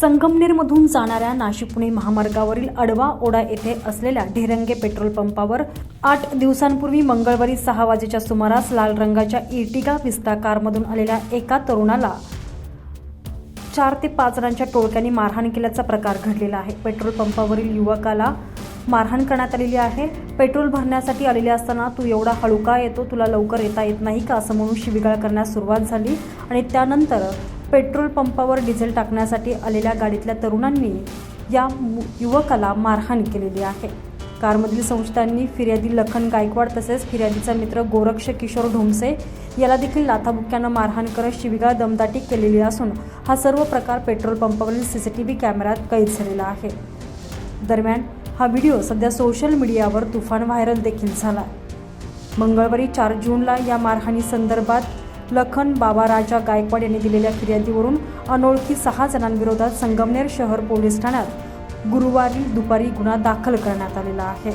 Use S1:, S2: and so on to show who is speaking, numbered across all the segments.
S1: संगमनेरमधून जाणाऱ्या नाशिक पुणे महामार्गावरील अडवा ओढा येथे असलेल्या ढेरंगे पेट्रोल पंपावर आठ दिवसांपूर्वी मंगळवारी सहा वाजेच्या सुमारास लाल रंगाच्या इर्टिगा विस्ता कारमधून आलेल्या एका तरुणाला चार ते पाच जणांच्या टोळक्यांनी मारहाण केल्याचा प्रकार घडलेला आहे. पेट्रोल पंपावरील युवकाला मारहाण करण्यात आलेली आहे. पेट्रोल भरण्यासाठी आलेले असताना तू एवढा हळू का येतो तुला लवकर येता येत नाही का असं म्हणून शिवीगाळ करण्यास सुरुवात झाली आणि त्यानंतर पेट्रोल पंपावर डिझेल टाकण्यासाठी आलेल्या गाडीतल्या तरुणांनी या मु- युवकाला मारहाण केलेली आहे. कारमधील संस्थांनी फिर्यादी लखन गायकवाड तसेच फिर्यादीचा मित्र गोरक्ष किशोर ढोमसे याला देखील लाथाबुक्क्यानं मारहाण करत शिविगाळ दमदाटी केलेली असून हा सर्व प्रकार पेट्रोल पंपावरील सी सी टी व्ही कॅमेऱ्यात कैद झालेला आहे. दरम्यान हा व्हिडिओ सध्या सोशल मीडियावर तुफान व्हायरल देखील झाला मंगळवारी चार जूनला या मारहाणी संदर्भात लखन बाबाराजा गायकवाड यांनी दिलेल्या फिर्यादीवरून अनोळखी सहा जणांविरोधात संगमनेर शहर पोलीस ठाण्यात गुरुवारी दुपारी गुन्हा दाखल करण्यात आलेला आहे.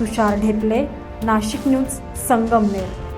S1: तुषार ढेपले नाशिक न्यूज संगमनेर.